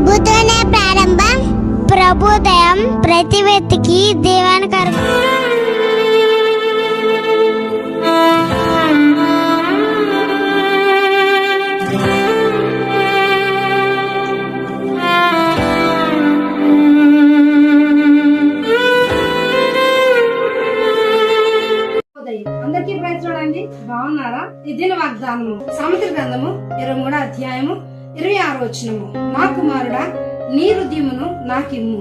ప్రభుతోనే ప్రారంభం ప్రభుదయం ప్రతి వ్యక్తికి దీవెనకరం. అందరికీ ప్రైజ్ చూడండి. బాగున్నారా? ఇది వాగ్దానము సామెత గ్రంథము ఇరవై మూడో అధ్యాయము ఇరవై ఆరో వచనము నా కుమారుడా నీ హృదయమును నాకిమ్ము.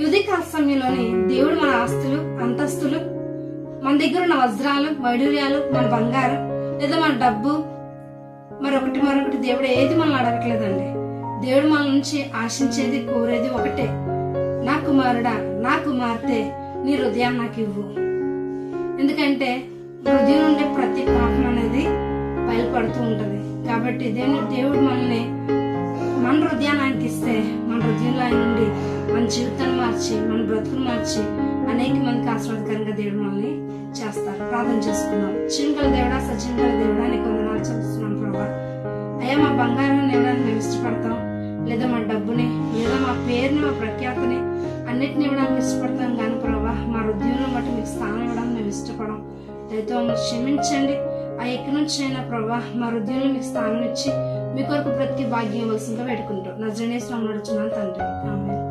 యుధి సమయంలోనే దేవుడు మన ఆస్తులు అంతస్తులు మన దగ్గర ఉన్న వజ్రాలు వైడూర్యాలు మన బంగారం లేదా మన డబ్బు మరొకటి మరొకటి దేవుడు ఏది మనల్ని అడగట్లేదండి. దేవుడు మన నుంచి ఆశించేది కోరేది ఒకటే. నా కుమారుడా నా కుమార్తె నీ హృదయాన్ని నాకు ఇవ్వు ఎందుకంటే హృదయం నుండి ప్రతి పాపం అనేది పడుతూ ఉంటది. కాబట్టి దేవుని దేవుడు మనల్ని మన హృదయాన్ని ఆయనకి ఇస్తే మన హృదయంలో ఆయన ఉండి మన జీవితాన్ని మార్చి మన బ్రతుకును మార్చి అనేక మందికి ఆశీర్వాదకరంగా దేవుడు మనల్ని చేస్తారు. ప్రార్థన చేసుకుందాం. చిన్నగల దేవుడా సచిన్గల దేవుడా నీకు వందనాలు చెప్తున్నాం ప్రభా. అయ్యా మా బంగారాన్ని ఇవ్వడానికి మేము ఇష్టపడతాం. లేదా మా డబ్బుని లేదా మా పేరుని మా ప్రఖ్యాతిని అన్నిటిని ఇవ్వడానికి ఇష్టపడతాం. కానీ ప్రభా మా హృదయంలో బట్టి మీకు స్థానం ఇవ్వడానికి మేము ఇష్టపడం. దయతో మమ్మల్ని క్షమించండి. ఆ ఎక్కడి నుంచి అయినా ప్రభా మా హృదయంలో మీకు స్థానం ఇచ్చి మీ కొరకు ప్రతి భాగ్యం ఇవ్వాల్సిందిగా పెట్టుకుంటాం నజరేశ్వరం నడుచున్నాను తండ్రి.